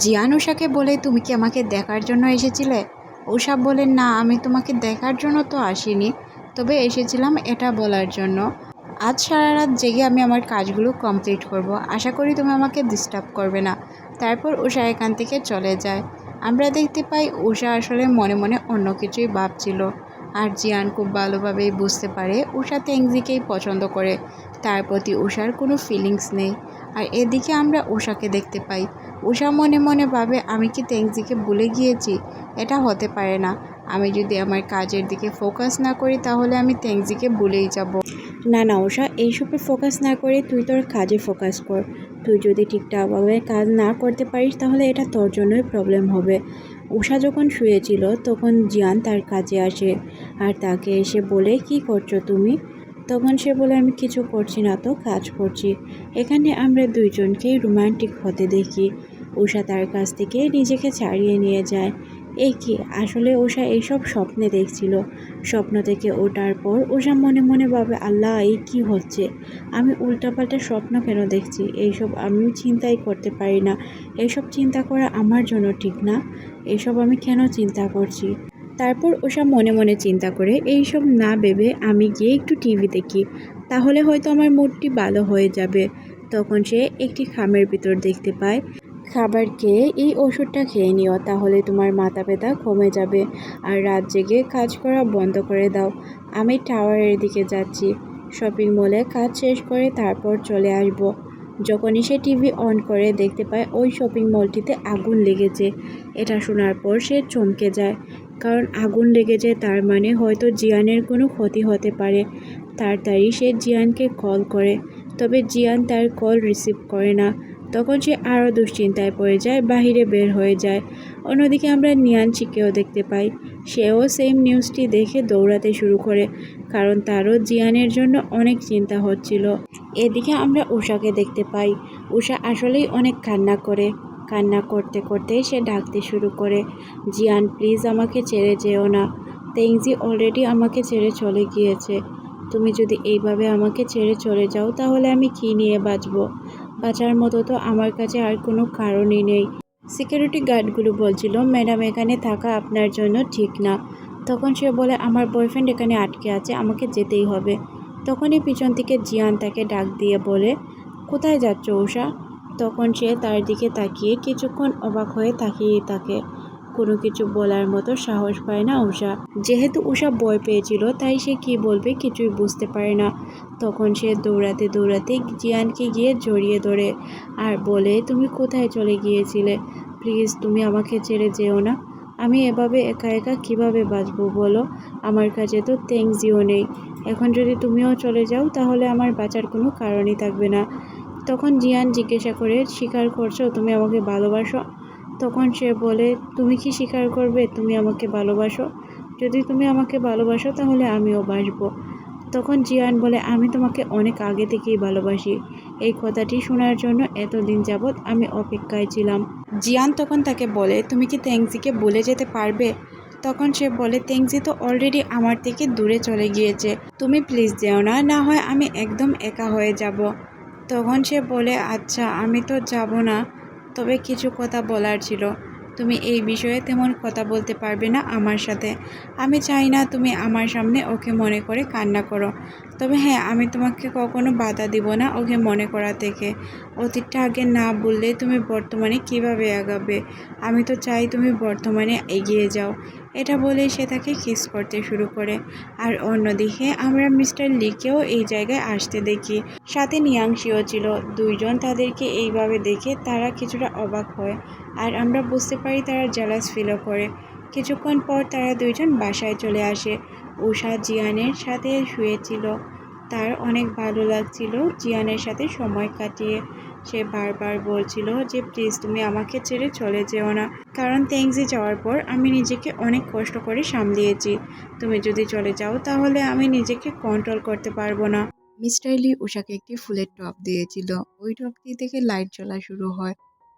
জিয়ান উষাকে বলে, তুমি কি আমাকে দেখার জন্য এসেছিলে? উষা বলে, না, আমি তোমাকে দেখার জন্য তো আসিনি, তবে এসেছিলাম এটা বলার জন্য। আজ সারা রাত জেগে আমি আমার কাজগুলো কমপ্লিট করব। আশা করি তুমি আমাকে ডিস্টার্ব করবে না। তারপর উষা এখান থেকে চলে যায়। আমরা দেখতে পাই উষা আসলে মনে মনে অন্য কিছুই ভাবছিল। আর জিয়ান খুব ভালোভাবেই বুঝতে পারে উষা তেংজিকেই পছন্দ করে। তার প্রতি উষার কোনো ফিলিংস নেই। আর এদিকে আমরা উষাকে দেখতে পাই। উষা মনে মনে ভাবে, আমি কি তেংজিকে ভুলে গিয়েছি? এটা হতে পারে না। আমি যদি আমার কাজের দিকে ফোকাস না করি, তাহলে আমি তেংজিকে ভুলেই যাব। না না উষা এইসবে ফোকাস না করে তুই তোর কাজে ফোকাস কর। তুই যদি ঠিকঠাকভাবে কাজ না করতে পারিস, তাহলে এটা তোর জন্যই প্রবলেম হবে। উষা যখন শুয়েছিল, তখন জিয়ান তার কাজে আসে। আর তাকে এসে বলে, কি করছ তুমি? তখন সে বলে, আমি কিছু করছি না তো, কাজ করছি। এখানে আমরা দুইজনকেই রোমান্টিক হতে দেখি। উষা তার কাছ থেকে নিজেকে ছাড়িয়ে নিয়ে যায়। এই কি? আসলে উষা এইসব স্বপ্নে দেখছিল। স্বপ্ন থেকে ওঠার পর উষা মনে মনে ভাবে, আল্লাহ, এই কি হচ্ছে? আমি উল্টাপাল্টা স্বপ্ন কেন দেখছি? এইসব আমি চিন্তাই করতে পারি না। এইসব চিন্তা করা আমার জন্য ঠিক না। এইসব আমি কেন চিন্তা করছি? তারপর ওসব মনে মনে চিন্তা করে, এইসব না ভেবে আমি গিয়ে একটু টিভি দেখি, তাহলে হয়তো আমার মুডটি ভালো হয়ে যাবে। তখন সে একটি খামের ভিতর দেখতে পায়, খাবার খেয়ে এই ওষুধটা খেয়ে নিও, তাহলে তোমার মাথা ব্যথা কমে যাবে আর রাত জেগে কাজ করা বন্ধ করে দাও। আমি টাওয়ারের দিকে যাচ্ছি, শপিং মলে কাজ শেষ করে তারপর চলে আসব। যখনই সে টিভি অন করে, দেখতে পায় ওই শপিং মলটিতে আগুন লেগেছে। এটা শোনার পর সে চমকে যায় কারণ আগুন লেগেছে তার মানে হয়তো জিয়ানের কোনো ক্ষতি হতে পারে। তাড়াতাড়ি সে জিয়ানকে কল করে। তবে জিয়ান তার কল রিসিভ করে না। তখন সে আরও দুশ্চিন্তায় পড়ে যায়, বাহিরে বের হয়ে যায়। অন্যদিকে আমরা নিয়ানচিকেও দেখতে পাই। সেও সেম নিউজটি দেখে দৌড়াতে শুরু করে, কারণ তারও জিয়ানের জন্য অনেক চিন্তা হচ্ছিল। এদিকে আমরা উষাকে দেখতে পাই। উষা আসলেই অনেক কান্না করে। কান্না করতে করতে সে ডাকতে শুরু করে, জিয়ান প্লিজ আমাকে ছেড়ে যেও না। তেংজি অলরেডি আমাকে ছেড়ে চলে গিয়েছে। তুমি যদি এইভাবে আমাকে ছেড়ে চলে যাও, তাহলে আমি কী নিয়ে বাঁচব? বাঁচার মতো তো আমার কাছে আর কোনো কারণই নেই। সিকিউরিটি গার্ডগুলো বলছিল, ম্যাডাম, এখানে থাকা আপনার জন্য ঠিক না। তখন সে বলে, আমার বয়ফ্রেন্ড এখানে আটকে আছে, আমাকে যেতেই হবে। তখনই পিছন থেকে জিয়ান তাকে ডাক দিয়ে বলে, কোথায় যাচ্ছ উষা তখন সে তার দিকে তাকিয়ে কিছুক্ষণ অবাক হয়ে তাকিয়ে থাকে। কোনো কিছু বলার মতো সাহস পায় না উষা যেহেতু উষা ভয় পেয়েছিল, তাই সে কি বলবে কিছুই বুঝতে পারে না। তখন সে দৌড়াতে দৌড়াতে জিয়ানকে গিয়ে জড়িয়ে ধরে, আর বলে, তুমি কোথায় চলে গিয়েছিলে? প্লিজ, তুমি আমাকে ছেড়ে যেও না। আমি এভাবে একা একা কীভাবে বাঁচবো বলো? আমার কাছে তো তেংজিও নেই। এখন যদি তুমিও চলে যাও, তাহলে আমার বাঁচার কোনো কারণই থাকবে না। তখন জিয়ান জিজ্ঞাসা করে, স্বীকার করছ তুমি আমাকে ভালোবাসো? তখন সে বলে, তুমি কি স্বীকার করবে? তুমি আমাকে ভালোবাসো। যদি তুমি আমাকে ভালোবাসো তাহলে আমিও বাসবো। তখন জিয়ান বলে, আমি তোমাকে অনেক আগে থেকেই ভালোবাসি। এই কথাটি শোনার জন্য এতদিন যাবৎ আমি অপেক্ষায় ছিলাম। জিয়ান তখন তাকে বলে, তুমি কি তেংজিকে বলে যেতে পারবে? তখন সে বলে তেংজি তো অলরেডি আমার থেকে দূরে চলে গিয়েছে। তুমি প্লিজ যেও না না হয় আমি একদম একা হয়ে যাব। তখন সে বলে আচ্ছা আমি তো যাব না। তবে কিছু কথা বলার ছিল। তুমি এই বিষয়ে তেমন কথা বলতে পারবে না আমার সাথে। আমি চাই না তুমি আমার সামনে ওকে মনে করে কান্না করো। তবে হ্যাঁ আমি তোমাকে কখনো বাধা দিব না ওকে মনে করা থেকে। অতীতটা আগে না বললে তুমি বর্তমানে কীভাবে আগাবে আমি তো চাই তুমি বর্তমানে এগিয়ে যাও। এটা বলে সে তাকে কিস করতে শুরু করে। আর অন্যদিকে আমরা মিস্টার লিকেও এই জায়গায় আসতে দেখি। সাথে নিয়াংশিও ছিল। দুইজন তাদেরকে এইভাবে দেখে তারা কিছুটা অবাক হয়। আর আমরা বুঝতে পারি তারা জেলাস ফিলও করে। কিছুক্ষণ পর তারা দুইজন বাসায় চলে আসে। উষা জিয়ানের সাথে শুয়েছিল। তার অনেক ভালো লাগছিল জিয়ানের সাথে সময় কাটিয়ে। সে বারবার বলছিল যে, প্লিজ তুমি আমাকে ছেড়ে চলে যেও না। কারণ তেংজি যাওয়ার পর আমি নিজেকে অনেক কষ্ট করে সামলিয়েছি। তুমি যদি চলে যাও, তাহলে আমি নিজেকে কন্ট্রোল করতে পারব না। মিস্টার লি উষাকে একটি ফুলের টপ দিয়েছিল। ওই টপটি থেকে লাইট জ্বলা শুরু হয়।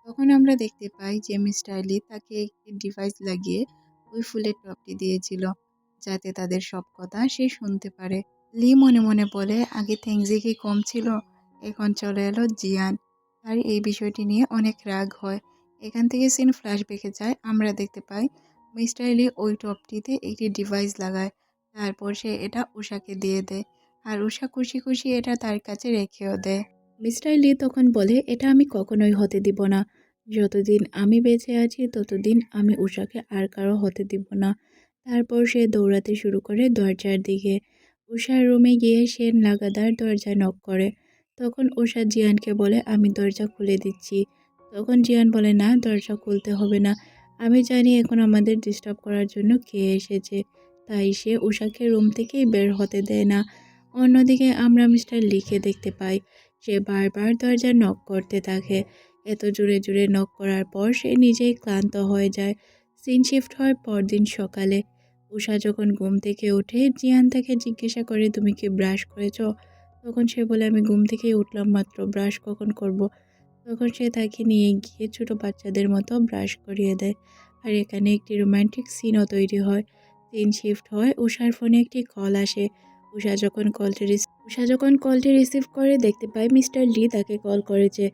তখন আমরা দেখতে পাই যে, মিস্টার লি তাকে একটি ডিভাইস লাগিয়ে ওই ফুলের টপটি দিয়েছিল, যাতে তাদের সব কথা সে শুনতে পারে। লি মনে মনে বলে, আগে তেংজি কি কম ছিল? এখন চলে এলো জিয়ান। তার এই বিষয়টি নিয়ে অনেক রাগ হয়। এখান থেকে সিন ফ্ল্যাশব্যাকে যায়, আমরা দেখতে পাই মিস্টার লি ওই টপটিতে একটি ডিভাইস লাগায়, তারপর সে এটা উষাকে দিয়ে দেয় আর উষা খুশি খুশি এটা তার কাছে রেখেও দেয়। মিস্টার লি তখন বলে, এটা আমি কখনোই হতে দিব না। যতদিন আমি বেঁচে আছি, ততদিন আমি উষাকে আর কারও হতে দিব না। তারপর সে দৌড়াতে শুরু করে দরজার দিকে। উষার রুমে গিয়ে সে লাগাতার দরজা নক করে। তখন উষা জিয়ানকে বলে, আমি দরজা খুলে দিচ্ছি। তখন জিয়ান বলে, না, দরজা খুলতে হবে না। আমি জানি এখন আমাদের ডিস্টার্ব করার জন্য কে এসেছে। তাই সে উষাকে রুম থেকেই বের হতে দেয় না। অন্যদিকে আমরা মিস্টার লিখে দেখতে পাই। সে বারবার দরজা নক করতে থাকে। এত জোরে জোরে নক করার পর সে নিজেই ক্লান্ত হয়ে যায়। সিন শিফট হয় পরদিন সকালে। উষা যখন ঘুম থেকে ওঠে, জিয়ান তাকে জিজ্ঞাসা করে, তুমি কি ব্রাশ করেছ? তখন সে বলে, আমি ঘুম থেকেই উঠলাম মাত্র, ব্রাশ কখন করব। তখন সে তাকে নিয়ে গিয়ে ছোট বাচ্চাদের মতো ব্রাশ করিয়ে দেয়। আর এখানে একটি রোমান্টিক সিনও তৈরি হয়। সিন শিফট হয় উষার ফোনে একটি কল আসে। উষা যখন কলটি উষা যখন কলটি রিসিভ করে, দেখতে পায় মিস্টার লি তাকে কল করেছে।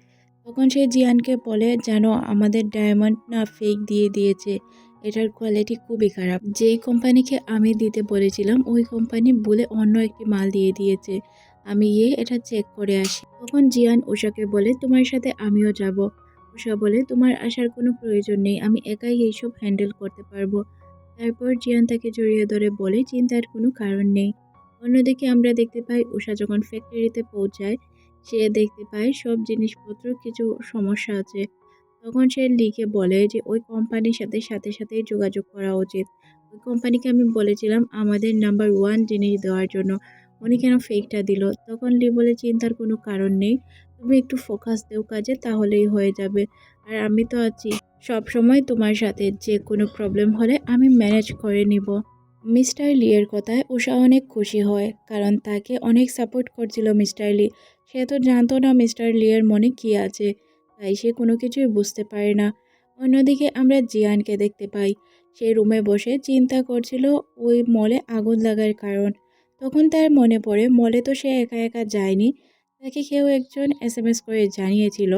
তখন সে জিয়ানকে বলে যেন আমাদের ডায়মন্ড না ফেক দিয়ে দিয়েছে। এটার কোয়ালিটি খুবই খারাপ। যেই কোম্পানিকে আমি দিতে বলেছিলাম, ওই কোম্পানি বলে অন্য একটি মাল দিয়ে দিয়েছে। আমি গিয়ে এটা চেক করে আসি। তখন জিয়ান উষাকে বলে, তোমার সাথে আমিও যাব। উষা বলে, তোমার আসার কোনো প্রয়োজন নেই, আমি একাই এইসব হ্যান্ডেল করতে পারব। তারপর জিয়ান তাকে জড়িয়ে ধরে বলে, চিন্তার কোনো কারণ নেই। অন্যদিকে আমরা দেখতে পাই উষা যখন ফ্যাক্টরিতে পৌঁছায়, সে দেখতে পায় সব জিনিসপত্র কিছু সমস্যা আছে। তখন সে লিখে বলে যে, ওই কোম্পানির সাথে সাথে, সাথেই যোগাযোগ করা উচিত। ওই কোম্পানিকে আমি বলেছিলাম, আমাদের নাম্বার ওয়ান জিনিস দেওয়ার জন্য। উনি কেন ফেকটা দিল? তখন লি বলে, চিন্তার কোনো কারণ নেই। তুমি একটু ফোকাস দেও কাজে, তাহলেই হয়ে যাবে। আর আমি তো আছি। সব সময় তোমার সাথে যে কোনো প্রবলেম হলে আমি ম্যানেজ করে নিব। মিস্টার লিয়ের কথায় উষা অনেক খুশি হয়, কারণ তাকে অনেক সাপোর্ট করছিল মিস্টার লি। সে তো জানতো না মিস্টার লিয়ের মনে কী আছে, তাই সে কোনো কিছুই বুঝতে পারে না। অন্যদিকে আমরা জিয়ানকে দেখতে পাই। সে রুমে বসে চিন্তা করছিল ওই মলে আগুন লাগার কারণ। তখন তার মনে পড়ে, মলে তো সে একা একা যায়নি। তাকে কেউ একজন এস এম এস করে জানিয়েছিল।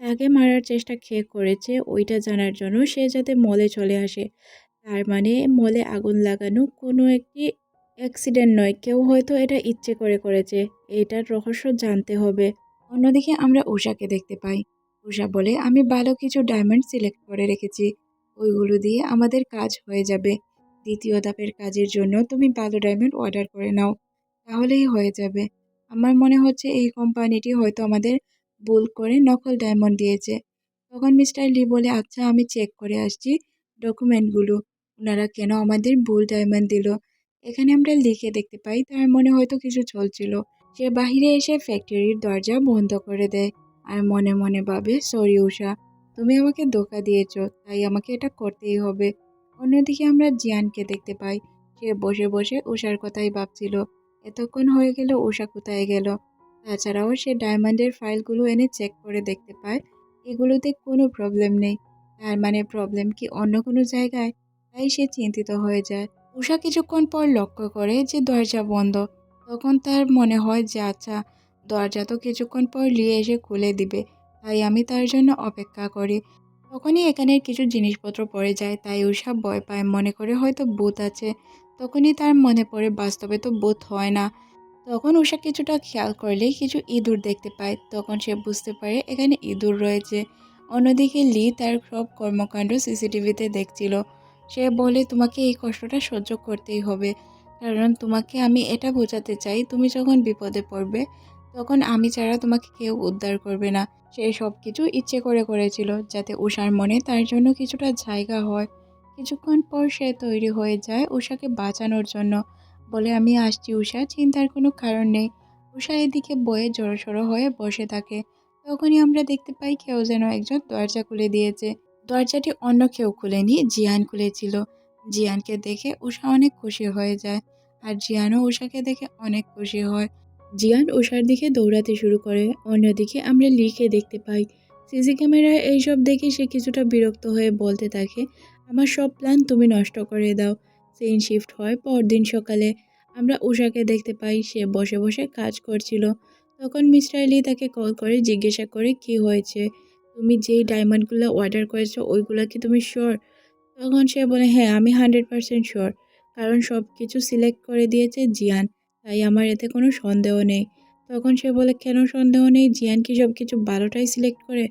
তাকে মারার চেষ্টা খেয়ে করেছে, ওইটা জানার জন্য সে যাতে মলে চলে আসে। তার মানে মলে আগুন লাগানো কোনো একটি অ্যাক্সিডেন্ট নয়, কেউ হয়তো এটা ইচ্ছে করে করেছে। এটার রহস্য জানতে হবে। অন্যদিকে আমরা উষাকে দেখতে পাই। উষা বলে, আমি ভালো কিছু ডায়মন্ড সিলেক্ট করে রেখেছি। ওইগুলো দিয়ে আমাদের কাজ হয়ে যাবে। দ্বিতীয় ধাপের কাজের জন্য তুমি ভালো ডায়মন্ড অর্ডার করে নাও, তাহলেই হয়ে যাবে। আমার মনে হচ্ছে এই কোম্পানিটি হয়তো আমাদের ভুল করে নকল ডায়মন্ড দিয়েছে। তখন মিস্টার লি বলে আচ্ছা আমি চেক করে আসছি ডকুমেন্টগুলো ওনারা কেন আমাদের ভুল ডায়মন্ড দিল? এখানে আমরা লিখে দেখতে পাই, তার মনে হয়তো কিছু চলছিল। সে বাহিরে এসে ফ্যাক্টরির দরজা বন্ধ করে দেয় আর মনে মনে ভাবে, সরি উষা তুমি আমাকে ধোকা দিয়েছ, তাই আমাকে এটা করতেই হবে। অন্যদিকে আমরা জিয়ানকে দেখতে পাই। সে বসে বসে উষার কথাই ভাবছিল। এতক্ষণ হয়ে গেল উষা কোথায় গেল? তাছাড়াও সে ডায়মন্ডের ফাইলগুলো এনে চেক করে দেখতে পায়। এগুলোতে কোনো প্রবলেম নেই। তার মানে প্রবলেম কি অন্য কোনো জায়গায়? তাই সে চিন্তিত হয়ে যায়। উষা কিছুক্ষণ পর লক্ষ্য করে যে দরজা বন্ধ। তখন তার মনে হয় যে আচ্ছা দরজা তো কিছুক্ষণ পর লিয়ে এসে খুলে দিবে। তাই আমি তার জন্য অপেক্ষা করি। তখনই এখানের কিছু জিনিসপত্র পড়ে যায়, তাই উষা ভয় পায়। মনে করে হয়তো বুথ আছে। তখনই তার মনে পড়ে, বাস্তবে তো বুথ হয় না। তখন উষা কিছুটা খেয়াল করলে কিছু ইঁদুর দেখতে পায়। তখন সে বুঝতে পারে, এখানে ইঁদুর রয়েছে। অন্যদিকে লি তার সব কর্মকাণ্ড সিসিটিভিতে দেখছিল। সে বলে, তোমাকে এই কষ্টটা সহ্য করতেই হবে। কারণ তোমাকে আমি এটা বোঝাতে চাই, তুমি যখন বিপদে পড়বে তখন আমি ছাড়া তোমাকে কেউ উদ্ধার করবে না। সে সব কিছু ইচ্ছে করে করেছিল যাতে উষার মনে তার জন্য কিছুটা জায়গা হয়। কিছুক্ষণ পর সে তৈরি হয়ে যায় উষাকে বাঁচানোর জন্য। বলে, আমি আসছি উষা চিন্তার কোনো কারণ নেই। উষা এদিকে বয়ে জড়সড়ো হয়ে বসে থাকে। তখনই আমরা দেখতে পাই কেউ যেন একজন দরজা খুলে দিয়েছে। দরজাটি অন্য কেউ খুলেনি, জিয়ান খুলেছিল। জিয়ানকে দেখে উষা অনেক খুশি হয়ে যায়। আর জিয়ানও উষাকে দেখে অনেক খুশি হয়। জিয়ান উষার দিকে দৌড়াতে শুরু করে। অন্যদিকে আমরা লিখে দেখতে পাই, সিসি ক্যামেরায় এইসব দেখে সে কিছুটা বিরক্ত হয়ে বলতে থাকে, আমার সব প্ল্যান তুমি নষ্ট করে দাও। সিন শিফট হয় পরদিন সকালে। আমরা উষাকে দেখতে পাই, সে বসে বসে কাজ করছিল। তখন মিস্টার লি তাকে কল করে জিজ্ঞাসা করে, কি হয়েছে? তুমি যেই ডায়মন্ডগুলো অর্ডার করেছ, ওইগুলো কি তুমি শিওর? তখন সে বলে হ্যাঁ আমি হান্ড্রেড পারসেন্ট শিওর। কারণ সব কিছু সিলেক্ট করে দিয়েছে জিয়ান। তাই আমার এতে কোনো সন্দেহ নেই। তখন সে বলে, কেন সন্দেহ নেই? জিয়ান কি সব কিছু ভালোটাই সিলেক্ট করে?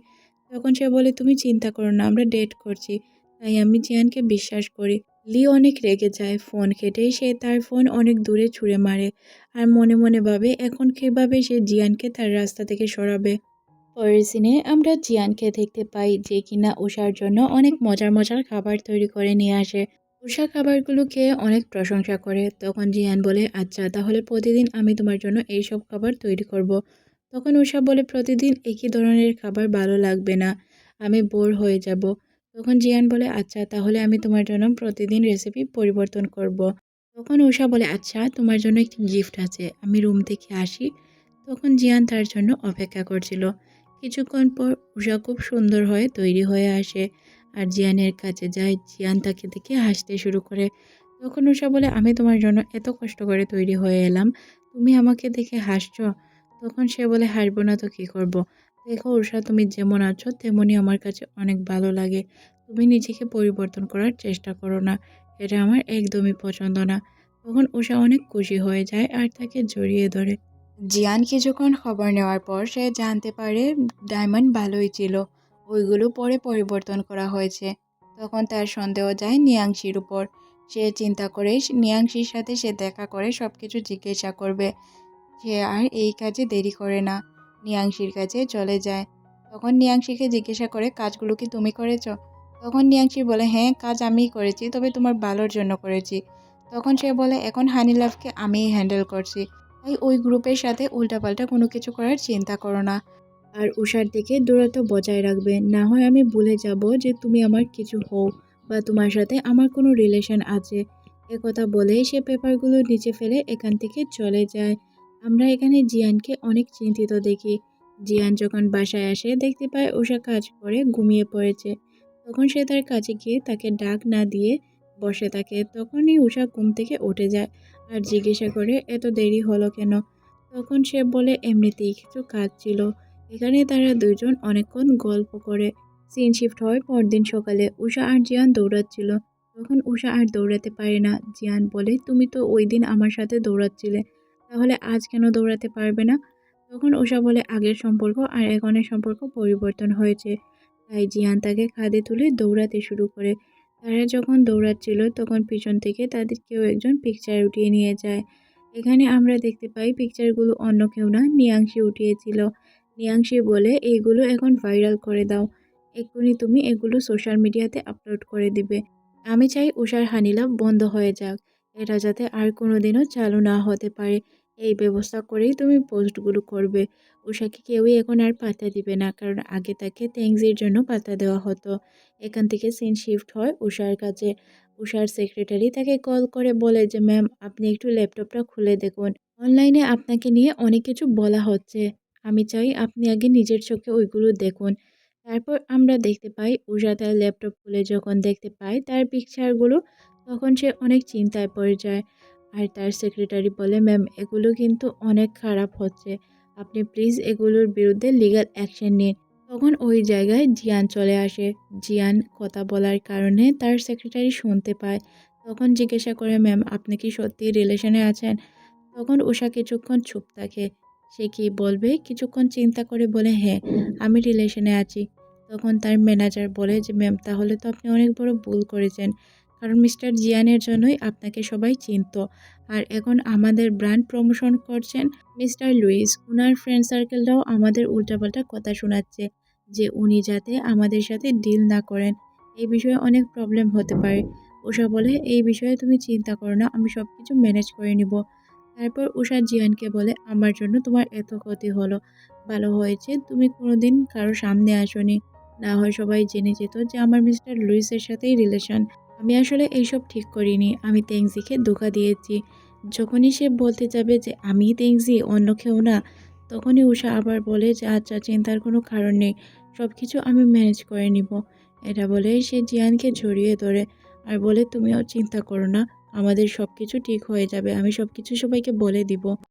তখন সে বলে, তুমি চিন্তা করো না, আমরা ডেট করছি। তাই আমি জিয়ানকে বিশ্বাস করি। লি অনেক রেগে যায় ফোন কেটেই সে তার ফোন অনেক দূরে ছুঁড়ে মারে আর মনে মনে ভাবে, এখন কীভাবে সে জিয়ানকে তার রাস্তা থেকে সরাবে? পরের সিনে আমরা জিয়ানকে দেখতে পাই যে কিনা উষার জন্য অনেক মজার মজার খাবার তৈরি করে নিয়ে আসে। উষা খাবারগুলো খেয়ে অনেক প্রশংসা করে। তখন জিয়ান বলে আচ্ছা তাহলে প্রতিদিন আমি তোমার জন্য এই সব খাবার তৈরি করব। তখন উষা বলে, প্রতিদিন একই ধরনের খাবার ভালো লাগবে না, আমি বোর হয়ে যাব তখন জিয়ান বলে আচ্ছা তাহলে আমি তোমার জন্য প্রতিদিন রেসিপি পরিবর্তন করব। তখন উষা বলে আচ্ছা তোমার জন্য একটি গিফট আছে, আমি রুম থেকে আসি তখন জিয়ান তার জন্য অপেক্ষা করছিল। কিছুক্ষণ পর উষা খুব সুন্দর হয়ে তৈরি হয়ে আসে। আর জিয়ানের কাছে যায় জিয়ান তাকে দেখে হাসতে শুরু করে। তখন উষা বলে, আমি তোমার জন্য এত কষ্ট করে তৈরি হয়ে এলাম। তুমি আমাকে দেখে হাসছো। তখন সে বলে, হাসবো না তো কী করব। দেখো উষা, তুমি যেমন আছো তেমনই আমার কাছে অনেক ভালো লাগে। তুমি নিজেকে পরিবর্তন করার চেষ্টা করো না। এটা আমার একদমই পছন্দ না। তখন উষা অনেক খুশি হয়ে যায় আর তাকে জড়িয়ে ধরে। জিয়ান কিছুক্ষণ খবর নেওয়ার পর সে জানতে পারে, ডায়মন্ড ভালোই ছিল। ওইগুলো পরে পরিবর্তন করা হয়েছে। তখন তার সন্দেহ যায় নিয়াংশির উপর। সে চিন্তা করে নিয়াংশির সাথে সে দেখা করে সব কিছু জিজ্ঞাসা করবে। সে আর এই কাজে দেরি করে না। নিয়াংশির কাছে চলে যায়। তখন নিয়াংশিকে জিজ্ঞাসা করে, কাজগুলো কি তুমি করেছ? তখন নিয়াংশি বলে হ্যাঁ কাজ আমিই করেছি, তবে তোমার ভালোর জন্য করেছি। তখন সে বলে, এখন হানিলাভকে আমিই হ্যান্ডেল করছি। তাই ওই গ্রুপের সাথে উল্টাপাল্টা কোনো কিছু করার চিন্তা করো না। আর উষার থেকে দূরত্ব বজায় রাখবে। না হয় আমি ভুলে যাব যে তুমি আমার কিছু হও বা তোমার সাথে আমার কোনো রিলেশন আছে। কথা বলে সে পেপারগুলো নিচে ফেলে এখান থেকে চলে যায়। আমরা এখানে জিয়ানকে অনেক চিন্তিত দেখি। জিয়ান যখন বাসায় আসে, দেখতে পায় উষা কাজ করে, ঘুমিয়ে পড়েছে। তখন সে তার কাছে গিয়ে তাকে ডাক না দিয়ে বসে থাকে। তখনই উষা ঘুম থেকে উঠে যায় আর জিজ্ঞাসা করে, এত দেরি হলো কেন? তখন সে বলে, এমনিতেই কিছু কাজ ছিল। এখানে তারা দুজন অনেকক্ষণ গল্প করে। সিন শিফট হয় পরদিন সকালে উষা আর জিয়ান দৌড়াচ্ছিল। তখন উষা আর দৌড়াতে পারে না। জিয়ান বলে, তুমি তো ওই দিন আমার সাথে দৌড়াচ্ছিলে। তাহলে আজ কেন দৌড়াতে পারবে না? তখন উষা বলে, আগের সম্পর্ক আর এখনের সম্পর্ক পরিবর্তন হয়েছে। তাই জিয়ান তাকে খাদে তুলে দৌড়াতে শুরু করে। তারা যখন দৌড়াচ্ছিল, তখন পিছন থেকে তাদের কেউ একজন পিকচার উঠিয়ে নিয়ে যায়। এখানে আমরা দেখতে পাই পিকচারগুলো অন্য কেউ না, নিয়াংশি উঠিয়েছিল। নিয়াংশি বলে, এইগুলো এখন ভাইরাল করে দাও। এক্ষুনি তুমি এগুলো সোশ্যাল মিডিয়াতে আপলোড করে দিবে। আমি চাই উষার হানিলাভ বন্ধ হয়ে যাক। এটা যাতে আর কোনো দিনও চালু না হতে পারে। এই ব্যবস্থা করেই তুমি পোস্টগুলো করবে। উষাকে কেউই এখন আর পাত্তা দিবে না, কারণ আগে তাকে থ্যাংকসের জন্য পাত্তা দেওয়া হতো। এখান থেকে সিন শিফট হয় উষার কাছে। উষার সেক্রেটারি তাকে কল করে বলে যে ম্যাম আপনি একটু ল্যাপটপটা খুলে দেখুন। অনলাইনে আপনাকে নিয়ে অনেক কিছু বলা হচ্ছে। আমি চাই আপনি আগে নিজের চোখে ওইগুলো দেখুন। তারপর আমরা দেখতে পাই উষা তার ল্যাপটপ খুলে যখন দেখতে পায় তার পিকচারগুলো তখন সে অনেক চিন্তায় পড়ে যায়। আর তার সেক্রেটারি বলে ম্যাম এগুলো কিন্তু অনেক খারাপ হচ্ছে। আপনি প্লিজ এগুলোর বিরুদ্ধে লিগাল অ্যাকশন নিন। তখন ওই জায়গায় জিয়ান চলে আসে। জিয়ান কথা বলার কারণে তার সেক্রেটারি শুনতে পায়। তখন জিজ্ঞাসা করে ম্যাম আপনি কি সত্যি রিলেশনে আছেন? তখন উষা কিছুক্ষণ চুপ থাকে। সে কি বলবে? কিছুক্ষণ চিন্তা করে বলে হ্যাঁ আমি রিলেশনে আছি। তখন তার ম্যানেজার বলে যে, ম্যাম, তাহলে তো আপনি অনেক বড় ভুল করেছেন। কারণ মিস্টার জিয়ানের জন্যই আপনাকে সবাই চিনত। আর এখন আমাদের ব্র্যান্ড প্রমোশন করছেন মিস্টার লুইস। ওনার ফ্রেন্ড সার্কেলটাও আমাদের উল্টাপাল্টা কথা শোনাচ্ছে যে, উনি যাতে আমাদের সাথে ডিল না করেন। এই বিষয়ে অনেক প্রবলেম হতে পারে। উষা বলে, এই বিষয়ে তুমি চিন্তা করো না, আমি সব কিছু ম্যানেজ করে নিব। তারপর উষা জিয়ানকে বলে, আমার জন্য তোমার এত ক্ষতি হলো। ভালো হয়েছে, তুমি কোনোদিন কারও সামনে আসনি। না হয় সবাই জেনে যেত যে আমার মিস্টার লুইসের সাথেই রিলেশন আমি আসলে এইসব ঠিক করিনি। আমি তেংজিকে ধোকা দিয়েছি। যখনই সে বলতে যাবে যে আমি তেংজি, অন্য কেউ না, তখনই উষা আবার বলে যে আচ্ছা চিন্তার কোনো কারণ নেই। সব কিছু আমি ম্যানেজ করে নিব। এটা বলে সে জিয়ানকে জড়িয়ে ধরে। আর বলে, তুমিও চিন্তা করো না। আমাদের সব কিছু ঠিক হয়ে যাবে। আমি সব কিছু সবাইকে বলে দিব।